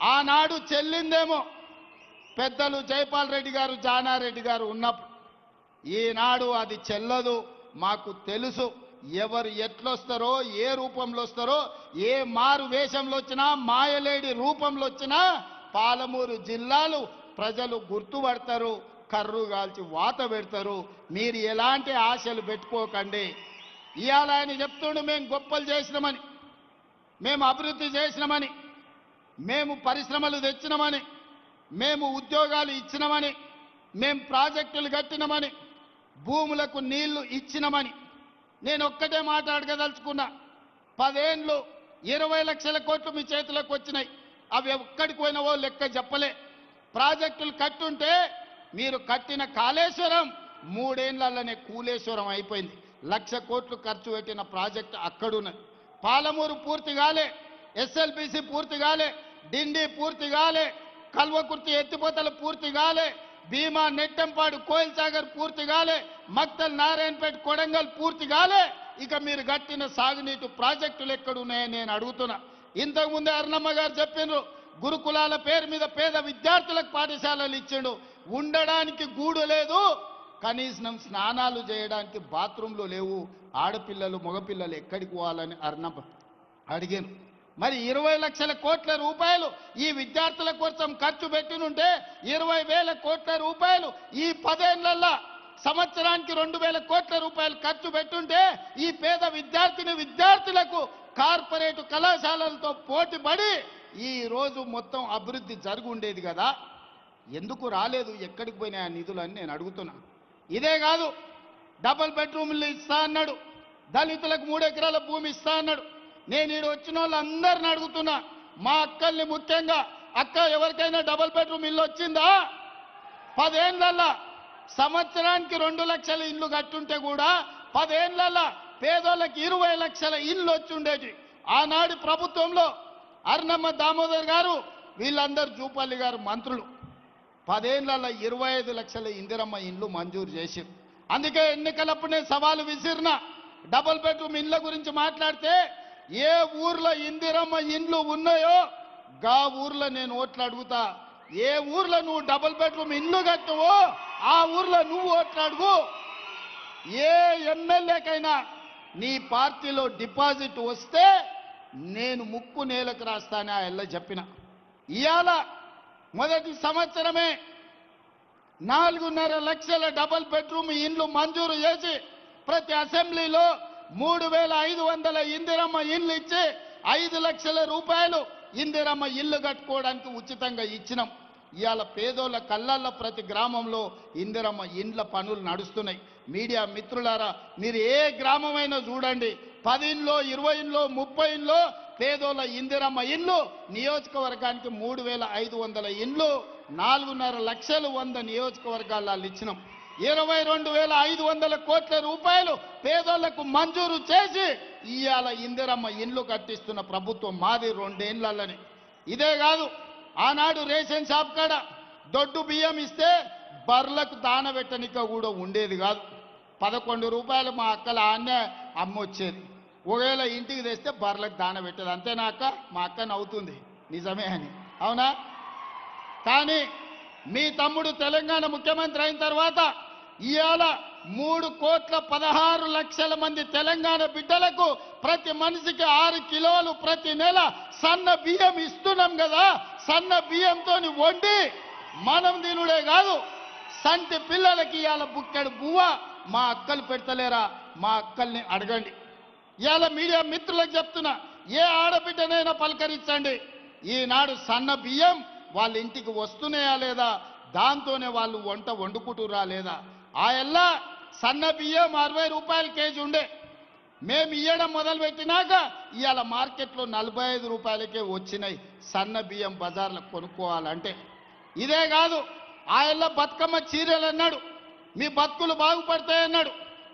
ఆనాడు చెల్లిందేమో పెద్దలు జైపాల్ రెడ్డి గారు జానారెడ్డి గారు ఉన్నప్పుడు. ఈనాడు అది చెల్లదు మాకు తెలుసు ఎవరు ఎట్లొస్తారో ఏ రూపంలో వస్తారో ఏ మారు వేషంలో వచ్చినా మాయలేడి రూపంలో వచ్చినా పాలమూరు జిల్లాలు ప్రజలు గుర్తుపడతారు కర్రు కాల్చి వాత పెడతారు. మీరు ఎలాంటి ఆశలు పెట్టుకోకండి. ఇవాళ ఆయన చెప్తుండు మేము గొప్పలు చేసినామని మేము అభివృద్ధి చేసినామని. మేము పరిశ్రమలు తెచ్చినామని మేము ఉద్యోగాలు ఇచ్చినామని మేము ప్రాజెక్టులు కట్టినామని భూములకు నీళ్ళు ఇచ్చినామని. నేను ఒక్కటే మాట్లాడగదలుచుకున్నా పదేండ్లు ఇరవై లక్షల కోట్లు మీ చేతిలోకి వచ్చినాయి. అవి ఎక్కడికి పోయినవో లెక్క చెప్పలే. ప్రాజెక్టులు కట్టుంటే మీరు కట్టిన కాళేశ్వరం మూడేళ్ళలోనే కూలేశ్వరం అయిపోయింది. లక్ష కోట్లు ఖర్చు పెట్టిన ప్రాజెక్ట్ అక్కడున్నది. పాలమూరు పూర్తి కాలే ఎస్ఎల్బిసి పూర్తి కాలే డిండి పూర్తి కాలే కల్వకుర్తి ఎత్తిపోతలు పూర్తి కాలే భీమా నెట్టంపాడు కోయిల్ సాగర్ పూర్తి కాలే మక్తల్ నారాయణపేట కొడంగల్ పూర్తి కాలే. ఇక మీరు కట్టిన సాగునీటి ప్రాజెక్టులు ఎక్కడున్నాయని నేను అడుగుతున్నా. ఇంతకుముందే అర్ణమ్మ అరుణమ్మ గారు చెప్పిండ్రు గురుకులాల పేరు మీద పేద విద్యార్థులకు పాఠశాలలు ఇచ్చిండు. ఉండడానికి గూడు లేదు కనీసం స్నానాలు చేయడానికి బాత్రూంలు లేవు. ఆడపిల్లలు మగపిల్లలు ఎక్కడికి పోవాలని అర్ణమ్మ అడిగాను మరి ఇరవై లక్షల కోట్ల రూపాయలు ఈ విద్యార్థుల కోసం ఖర్చు పెట్టినుంటే ఇరవై వేల కోట్ల రూపాయలు ఈ పదేళ్ళలో సంవత్సరానికి రెండు వేల కోట్ల రూపాయలు ఖర్చు పెట్టుంటే ఈ పేద విద్యార్థిని విద్యార్థులకు కార్పొరేట్ కళాశాలలతో పోటీపడి ఈ రోజు మొత్తం అభివృద్ధి జరుగుండేది ఉండేది కదా. ఎందుకు రాలేదు? ఎక్కడికి పోయినాయి ఆ నిధులు అని నేను అడుగుతున్నా. ఇదే కాదు డబుల్ బెడ్రూమ్లు ఇస్తా అన్నాడు. దళితులకు మూడు ఎకరాల భూమి ఇస్తా అన్నాడు. నేను ఈడు వచ్చిన వాళ్ళందరిని అడుగుతున్నా. మా అక్కల్ని ముఖ్యంగా. అక్క ఎవరికైనా డబుల్ బెడ్రూమ్ ఇల్లు వచ్చిందా? పదేళ్ళల్లా సంవత్సరానికి రెండు లక్షల ఇల్లు కట్టుంటే కూడా పదేళ్ళల్లా పేదోళ్ళకి ఇరవై లక్షల ఇల్లు వచ్చిండేది ఆనాడు ప్రభుత్వంలో అర్ణమ్మ దామోదర్ గారు వీళ్ళందరూ జూపల్లి గారు మంత్రులు. పదేళ్ళలో ఇరవై ఐదు లక్షల ఇందిరమ్మ ఇండ్లు మంజూరు చేసిరు అందుకే ఎన్నికలప్పుడు నేను సవాలు విసిరిన. డబుల్ బెడ్రూమ్ ఇండ్ల గురించి మాట్లాడితే ఏ ఊర్లో ఇందిరమ్మ ఇండ్లు ఉన్నాయో గా ఊర్లో నేను ఓట్లు అడుగుతా. ఏ ఊర్లో నువ్వు డబుల్ బెడ్రూమ్ ఇల్లు కట్టవో ఆ ఊర్లో నువ్వు ఓట్లు అడుగు. ఏ ఎమ్మెల్యేకైనా నీ పార్టీలో డిపాజిట్ వస్తే నేను ముక్కు నేలకు రాస్తానే ఆ ఎల్ల చెప్పిన. ఇవాళ మొదటి సంవత్సరమే నాలుగున్నర లక్షల డబుల్ బెడ్రూమ్ ఇండ్లు మంజూరు చేసి ప్రతి అసెంబ్లీలో మూడు వేల ఐదు వందల ఇందిరమ్మ ఇల్లు ఇచ్చి ఐదు లక్షల రూపాయలు ఇందిరమ్మ ఇల్లు కట్టుకోవడానికి ఉచితంగా ఇచ్చినాం. ఇవాళ పేదోళ్ళ కళ్ళల్లో ప్రతి గ్రామంలో ఇందిరమ్మ ఇండ్ల పనులు నడుస్తున్నాయి. మీడియా మిత్రులారా మీరు ఏ గ్రామమైనా చూడండి. పది ఇంట్లో ఇరవై ముప్పై ఇంట్లో పేదోళ్ళ ఇందిరమ్మ ఇల్లు నియోజకవర్గానికి మూడు వేల ఐదు వందల ఇండ్లు నాలుగున్నర లక్షలు వంద నియోజకవర్గాలు ఇచ్చినాం. ఇరవై రెండు వేల ఐదు వందల కోట్ల రూపాయలు పేదోళ్ళకు మంజూరు చేసి ఇవాళ ఇందిరమ్మ ఇండ్లు కట్టిస్తున్న ప్రభుత్వం మాది రెండేళ్ళని ఇదే కాదు ఆనాడు రేషన్ షాప్ కాడ దొడ్డు బియ్యం ఇస్తే బర్లకు దాన పెట్టనిక కూడా ఉండేది కాదు. పదకొండు రూపాయలు మా అక్కల ఆన్నే అమ్మొచ్చేది. ఒకవేళ ఇంటికి తెస్తే బర్లకు దాన పెట్టేది అంతేనా అక్క? మా అక్క నవ్వుతుంది. నిజమే అని. అవునా? కానీ మీ తమ్ముడు తెలంగాణ ముఖ్యమంత్రి అయిన తర్వాత ఇవాళ మూడు కోట్ల పదహారు లక్షల మంది తెలంగాణ బిడ్డలకు ప్రతి మనిషికి ఆరు కిలోలు ప్రతి నెల సన్న బియ్యం ఇస్తున్నాం కదా సన్న బియ్యంతో వండి మనం తినుడే కాదు సంటి పిల్లలకి ఇవాళ బుక్కెడు బువ్వ మా అక్కలు పెడతలేరా మా అక్కల్ని అడగండి. ఇవాళ మీడియా మిత్రులకు చెప్తున్నా ఏ ఆడబిడ్డనైనా పలకరించండి. ఈనాడు సన్న బియ్యం వాళ్ళ ఇంటికి వస్తున్నాయా లేదా దాంతోనే వాళ్ళు వంట వండుకుంటురా లేదా ఆ ఎల్ల సన్న బియ్యం అరవై రూపాయల కేజీ ఉండే. మేము ఇయ్యడం మొదలు పెట్టినాక ఇవాళ మార్కెట్లో నలభై ఐదు రూపాయలకే వచ్చినాయి సన్న బియ్యం బజార్లో కొనుక్కోవాలంటే. ఇదే కాదు ఆయన బతుకమ్మ చీరలు అన్నాడు మీ బతుకులు బాగుపడతాయన్నాడు.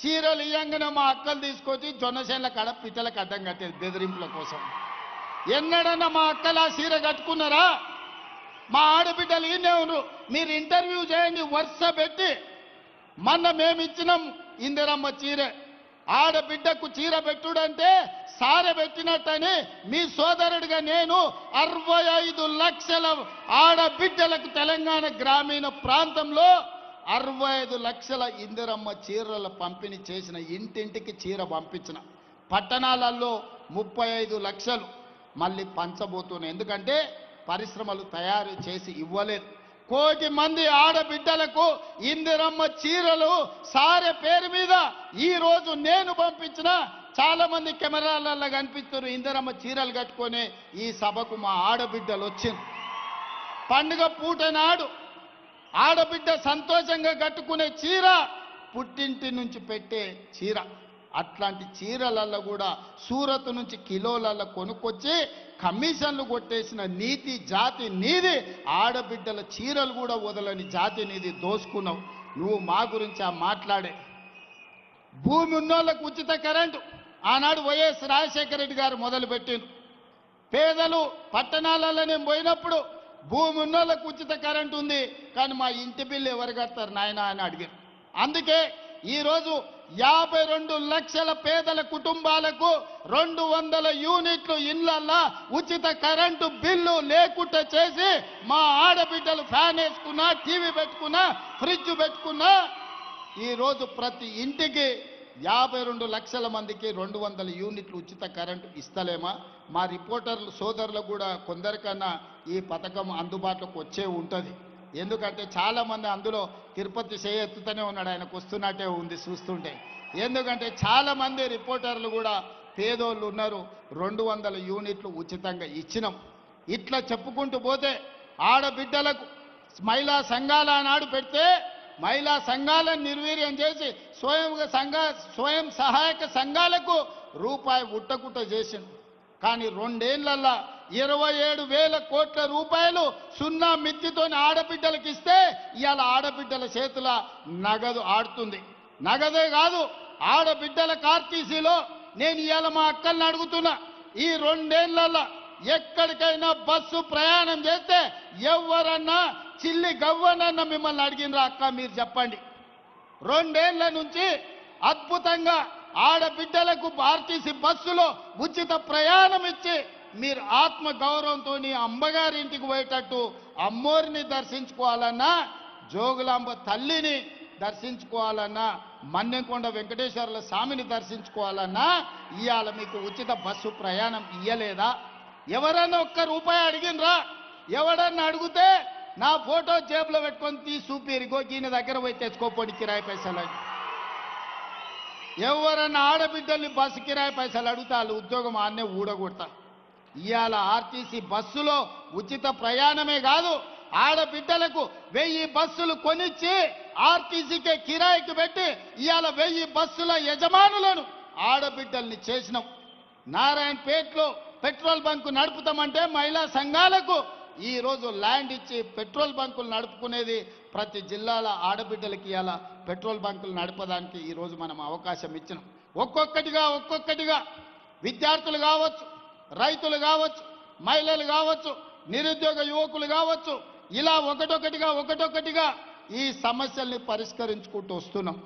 చీరలు ఇయ్యంగానే మా అక్కలు తీసుకొచ్చి జొన్నసేన్ల కడ పిట్టలకు అడ్డం కట్టేది బెదిరింపుల కోసం. ఎన్నడన్నా మా అక్కలు ఆ చీర కట్టుకున్నారా? మా ఆడబిడ్డలు ఈయనే ఉన్నారు. మీరు ఇంటర్వ్యూ చేయండి వరుస పెట్టి మొన్న మేమిచ్చినాం ఇందిరమ్మ చీర. ఆడబిడ్డకు చీర పెట్టుడంటే సారె పెట్టినట్టని మీ సోదరుడిగా నేను అరవై ఐదు లక్షల ఆడబిడ్డలకు తెలంగాణ గ్రామీణ ప్రాంతంలో అరవై ఐదు లక్షల ఇందిరమ్మ చీరల పంపిణీ చేసిన ఇంటింటికి చీర పంపించిన. పట్టణాలలో ముప్పై ఐదు లక్షలు. మళ్ళీ పంచబోతున్నాయి ఎందుకంటే పరిశ్రమలు తయారు చేసి ఇవ్వలేదు. కోటి మంది ఆడబిడ్డలకు ఇందిరమ్మ చీరలు సారె పేరు మీద ఈ రోజు నేను పంపించిన. చాలా మంది కెమెరాలలో కనిపిస్తారు ఇందిరమ్మ చీరలు కట్టుకొని ఈ సభకు మా ఆడబిడ్డలు వచ్చింది పండుగ పూట నాడు ఆడబిడ్డ సంతోషంగా కట్టుకునే చీర పుట్టింటి నుంచి పెట్టే చీర. అట్లాంటి చీరలలో కూడా సూరత్ నుంచి కిలోలల్లో కొనుక్కొచ్చి కమిషన్లు కొట్టేసిన నీతి జాతి నీది ఆడబిడ్డల చీరలు కూడా వదలని జాతి నీది దోసుకున్నావు. నువ్వు మా గురించి ఆ మాట్లాడే. భూమి ఉన్నోళ్ళకు ఉచిత కరెంటు. ఆనాడు వైఎస్ రాజశేఖర రెడ్డి గారు మొదలుపెట్టిండు పేదలు పట్టణాలలో నేను పోయినప్పుడు భూమి ఉన్నోళ్ళకు ఉచిత కరెంటు ఉంది కానీ మా ఇంటి బిల్లు ఎవరు కడతారు నాయన అని అడిగారు అందుకే ఈరోజు యాభై రెండు లక్షల పేదల కుటుంబాలకు రెండు వందల యూనిట్లు ఇళ్ళల్లా ఉచిత కరెంటు బిల్లు లేకుండా చేసి మా ఆడబిడ్డలు ఫ్యాన్ వేసుకున్నా టీవీ పెట్టుకున్నా ఫ్రిడ్జ్ పెట్టుకున్నా ఈరోజు ప్రతి ఇంటికి యాభై రెండు లక్షల మందికి రెండు వందల యూనిట్లు ఉచిత కరెంటు ఇస్తలేమా? మా రిపోర్టర్లు సోదరులకు కూడా కొందరికన్నా ఈ పథకం అందుబాటులోకి వచ్చే ఉంటుంది. ఎందుకంటే చాలామంది అందులో తిరుపతి చేయెత్తుతూనే ఉన్నాడు. ఆయనకు వస్తున్నట్టే ఉంది చూస్తుంటే. ఎందుకంటే చాలామంది రిపోర్టర్లు కూడా పేదోళ్ళు ఉన్నారు. రెండు వందల యూనిట్లు ఉచితంగా ఇచ్చినాం. ఇట్లా చెప్పుకుంటూ పోతే ఆడబిడ్డలకు మహిళా సంఘాల నాడు పెడితే మహిళా సంఘాలను నిర్వీర్యం చేసి స్వయం సంఘ స్వయం సహాయక సంఘాలకు రూపాయి ఉట్టకుట్ట చేసింది కానీ రెండేళ్ళల్లా ఇరవై ఏడు వేల కోట్ల రూపాయలు సున్నా మిత్తితోని ఆడబిడ్డలకు ఇస్తే ఇవాళ ఆడబిడ్డల చేతుల నగదు ఆడుతుంది. నగదే కాదు ఆడబిడ్డల కార్టీసీలో నేను ఇవాళ మా అక్కల్ని అడుగుతున్నా. ఈ రెండేళ్ళలో ఎక్కడికైనా బస్సు ప్రయాణం చేస్తే ఎవరన్నా చిల్లి గవ్వనన్న మిమ్మల్ని అడిగినరా అక్క మీరు చెప్పండి. రెండేళ్ళ నుంచి అద్భుతంగా ఆడబిడ్డలకు ఆర్టీసీ బస్సులో ఉచిత ప్రయాణం ఇచ్చి మీరు ఆత్మ గౌరవంతో అమ్మగారి ఇంటికి పోయేటట్టు అమ్మోరిని దర్శించుకోవాలన్నా జోగులాంబ తల్లిని దర్శించుకోవాలన్నా మన్నెంకొండ వెంకటేశ్వర్ల స్వామిని దర్శించుకోవాలన్నా ఇవాళ మీకు ఉచిత బస్సు ప్రయాణం ఇయ్యలేదా? ఎవరన్నా ఒక్క రూపాయి అడిగినరా? ఎవడన్నా అడిగితే నా ఫోటో జేబులో పెట్టుకొని తీసి చూపిరిగో ఈయన దగ్గర పోయి తెచ్చుకోపోండి కిరాయి పైసలు ఎవరన్నా ఆడబిడ్డల్ని బస్సు కిరాయి పైసలు అడిగితే వాళ్ళు ఉద్యోగం ఆన్నే ఊడగొడతా. ఇవాళ ఆర్టీసీ బస్సులో ఉచిత ప్రయాణమే కాదు ఆడబిడ్డలకు వెయ్యి బస్సులు కొనిచ్చి ఆర్టీసీకే కిరాయికి పెట్టి ఇవాళ వెయ్యి బస్సుల యజమానులను ఆడబిడ్డల్ని చేసినాం. నారాయణపేటలో పెట్రోల్ బంకు నడుపుతామంటే మహిళా సంఘాలకు ఈరోజు ల్యాండ్ ఇచ్చి పెట్రోల్ బంకులు నడుపుకునేది ప్రతి జిల్లాల ఆడబిడ్డలకి ఇవాళ పెట్రోల్ బంకులు నడపడానికి ఈ రోజు మనం అవకాశం ఇచ్చినాం. ఒక్కొక్కటిగా ఒక్కొక్కటిగా విద్యార్థులు కావచ్చు రైతులు కావచ్చు మహిళలు కావచ్చు నిరుద్యోగ యువకులు కావచ్చు ఇలా ఒకటొకటిగా ఒకటొకటిగా ఈ సమస్యల్ని పరిష్కరించుకుంటూ వస్తున్నాం.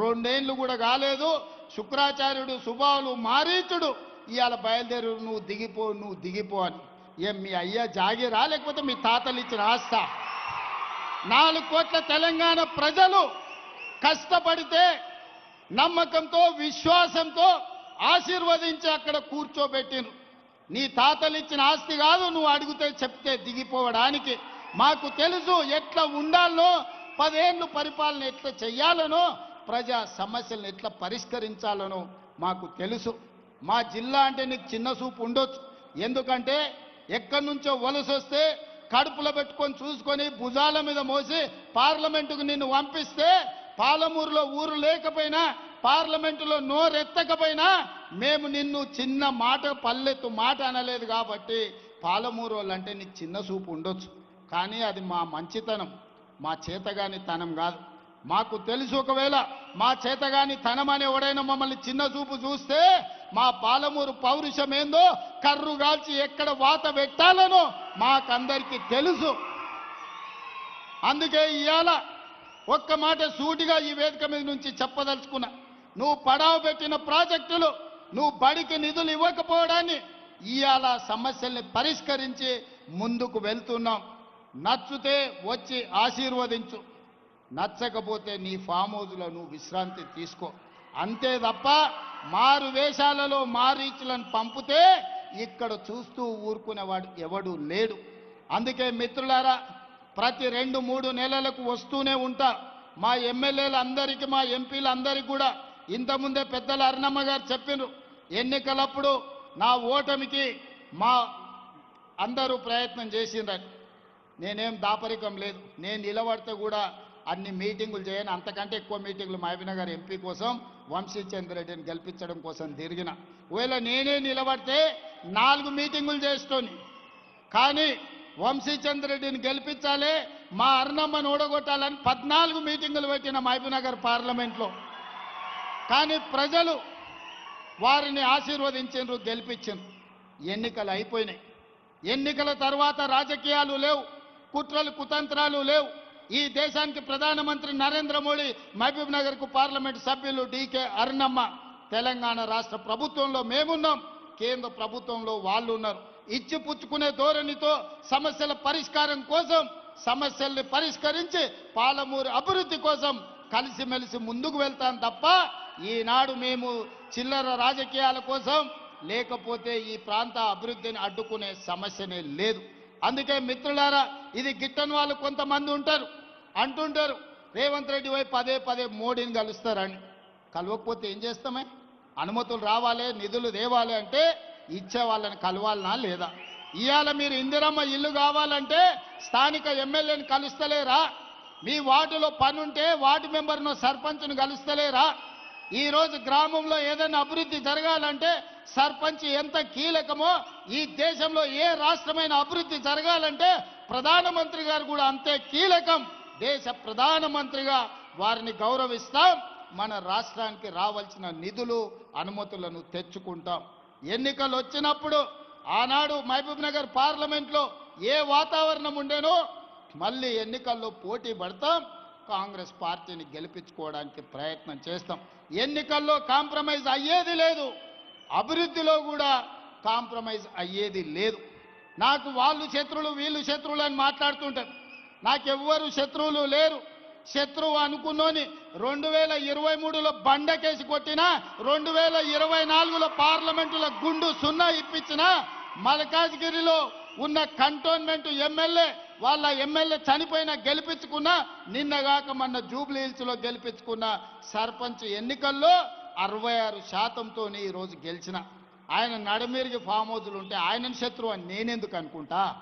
రెండేళ్ళు కూడా కాలేదు శుక్రాచార్యుడు సుబావులు మారీచుడు ఇవాళ బయలుదేరు నువ్వు దిగిపో నువ్వు దిగిపో అని. ఏం మీ అయ్యా జాగిరా లేకపోతే మీ తాతలు ఇచ్చిన ఆస్థ నాలుగు కోట్ల తెలంగాణ ప్రజలు కష్టపడితే నమ్మకంతో విశ్వాసంతో ఆశీర్వదించి అక్కడ కూర్చోబెట్టిను నీ తాతలు ఇచ్చిన ఆస్తి కాదు నువ్వు అడిగితే చెప్తే దిగిపోవడానికి. మాకు తెలుసు ఎట్లా ఉండాలనో పదేళ్ళు పరిపాలన ఎట్లా చెయ్యాలనో ప్రజా సమస్యలను ఎట్లా పరిష్కరించాలనో మాకు తెలుసు. మా జిల్లా అంటే నీకు చిన్న చూపు ఉండొచ్చు. ఎందుకంటే ఎక్కడి నుంచో వలసొస్తే కడుపులో పెట్టుకొని చూసుకొని భుజాల మీద మోసి పార్లమెంటుకు నిన్ను పంపిస్తే పాలమూరులో ఊరు లేకపోయినా పార్లమెంటులో నోరెత్తకపోయినా మేము నిన్ను చిన్న మాట పల్లెత్తు మాట అనలేదు కాబట్టి పాలమూరు వాళ్ళంటే నీకు చిన్న చూపు ఉండొచ్చు. కానీ అది మా మంచితనం మా చేతగాని తనం కాదు. మాకు తెలుసు ఒకవేళ మా చేతగాని తనం అని ఎవడైనా మమ్మల్ని చిన్న చూపు చూస్తే మా పాలమూరు పౌరుషం ఏందో కర్రు కాల్చి ఎక్కడ వాత పెట్టాలనో మాకందరికీ తెలుసు. అందుకే ఇవాళ ఒక్క మాట సూటిగా ఈ వేదిక మీద నుంచి చెప్పదలుచుకున్నా. నువ్వు పడావు పెట్టిన ప్రాజెక్టులు నువ్వు బడికి నిధులు ఇవ్వకపోవడాన్ని ఇవాళ సమస్యల్ని పరిష్కరించి ముందుకు వెళ్తున్నాం. నచ్చితే వచ్చి ఆశీర్వదించు. నచ్చకపోతే నీ ఫామ్ హౌజ్లో నువ్వు విశ్రాంతి తీసుకో. అంతే తప్ప మారు వేషాలలో మారీచులను పంపితే ఇక్కడ చూస్తూ ఊరుకునేవాడు ఎవడు లేడు. అందుకే మిత్రులారా ప్రతి రెండు మూడు నెలలకు వస్తూనే ఉంటా. మా ఎమ్మెల్యేలు అందరికీ మా ఎంపీలందరికీ కూడా ఇంతకుముందే పెద్దల అరుణమ్మ గారు చెప్పిండ్రు ఎన్నికలప్పుడు నా ఓటమికి మా అందరూ ప్రయత్నం చేసిండ్రని. నేనేం దాపరికం లేదు. నేను నిలబడితే కూడా అన్ని మీటింగులు చేయను. అంతకంటే ఎక్కువ మీటింగులు మహబీనగర్ ఎంపీ కోసం వంశీ చంద్రెడ్డిని గెలిపించడం కోసం తిరిగిన. ఒకవేళ నేనే నిలబడితే నాలుగు మీటింగులు చేస్తోని కానీ వంశీ చంద్రెడ్డిని గెలిపించాలి మా అరుణమ్మను ఓడగొట్టాలని పద్నాలుగు మీటింగులు పెట్టిన మహబీనగర్ పార్లమెంట్లో. కానీ ప్రజలు వారిని ఆశీర్వదించు గెలిపించారు ఎన్నికలు అయిపోయినాయి. ఎన్నికల తర్వాత రాజకీయాలు లేవు కుట్రలు కుతంత్రాలు లేవు. ఈ దేశానికి ప్రధానమంత్రి నరేంద్ర మోడీ మహబూబ్ నగర్కు పార్లమెంట్ సభ్యులు డీకే అరుణమ్మ. తెలంగాణ రాష్ట్ర ప్రభుత్వంలో మేమున్నాం కేంద్ర ప్రభుత్వంలో వాళ్ళు ఉన్నారు. ఇచ్చి పుచ్చుకునే ధోరణితో సమస్యల పరిష్కారం కోసం సమస్యల్ని పరిష్కరించి పాలమూరు అభివృద్ధి కోసం కలిసిమెలిసి ముందుకు వెళ్తాం తప్ప ఈనాడు మేము చిల్లర రాజకీయాల కోసం లేకపోతే ఈ ప్రాంత అభివృద్ధిని అడ్డుకునే సమస్యనే లేదు. అందుకే మిత్రులారా ఇది గిట్టని వాళ్ళు కొంతమంది ఉంటారు అంటుంటారు రేవంత్ రెడ్డి వైపు పదే పదే మోడీని కలుస్తారని. కలవకపోతే ఏం చేస్తామే? అనుమతులు రావాలి నిధులు తేవాలి అంటే ఇచ్చే వాళ్ళని కలవాలనా లేదా? ఇవాళ మీరు ఇందిరమ్మ ఇల్లు కావాలంటే స్థానిక ఎమ్మెల్యేని కలుస్తలేరా? మీ వార్డులో పనుంటే వార్డు మెంబర్ను సర్పంచ్ను కలుస్తలేరా? ఈరోజు గ్రామంలో ఏదైనా అభివృద్ధి జరగాలంటే సర్పంచ్ ఎంత కీలకమో ఈ దేశంలో ఏ రాష్ట్రమైన అభివృద్ధి జరగాలంటే ప్రధానమంత్రి గారు కూడా అంతే కీలకం. దేశ ప్రధానమంత్రిగా వారిని గౌరవిస్తాం. మన రాష్ట్రానికి రావాల్సిన నిధులు అనుమతులను తెచ్చుకుంటాం. ఎన్నికలు వచ్చినప్పుడు ఆనాడు మహబూబ్ నగర్ పార్లమెంట్లో ఏ వాతావరణం ఉండేనో మళ్ళీ ఎన్నికల్లో పోటీ పడతాం. కాంగ్రెస్ పార్టీని గెలిపించుకోవడానికి ప్రయత్నం చేస్తాం. ఎన్నికల్లో కాంప్రమైజ్ అయ్యేది లేదు. అభివృద్ధిలో కూడా కాంప్రమైజ్ అయ్యేది లేదు. నాకు వాళ్ళు శత్రువులు వీళ్ళు శత్రువులు అని మాట్లాడుతుంటారు. నాకెవ్వరు శత్రువులు లేరు. శత్రువు అనుకున్నోని రెండు వేల ఇరవై మూడులో బండకేసి కొట్టినా రెండు వేల ఇరవై నాలుగులో పార్లమెంటులో గుండు సున్నా ఇప్పించినా మల్కాజ్గిరిలో ఉన్న కంటోన్మెంట్ ఎమ్మెల్యే వాళ్ళ ఎమ్మెల్యే చనిపోయిన గెలిపించుకున్న నిన్నగాక మొన్న జూబ్లీ గెలిపించుకున్న సర్పంచ్ ఎన్నికల్లో అరవై ఆరు శాతంతో ఈ రోజు గెలిచిన. ఆయన నడమీరికి ఫామ్ హౌజులు ఉంటే ఆయనని శత్రువు అని నేనెందుకు అనుకుంటా?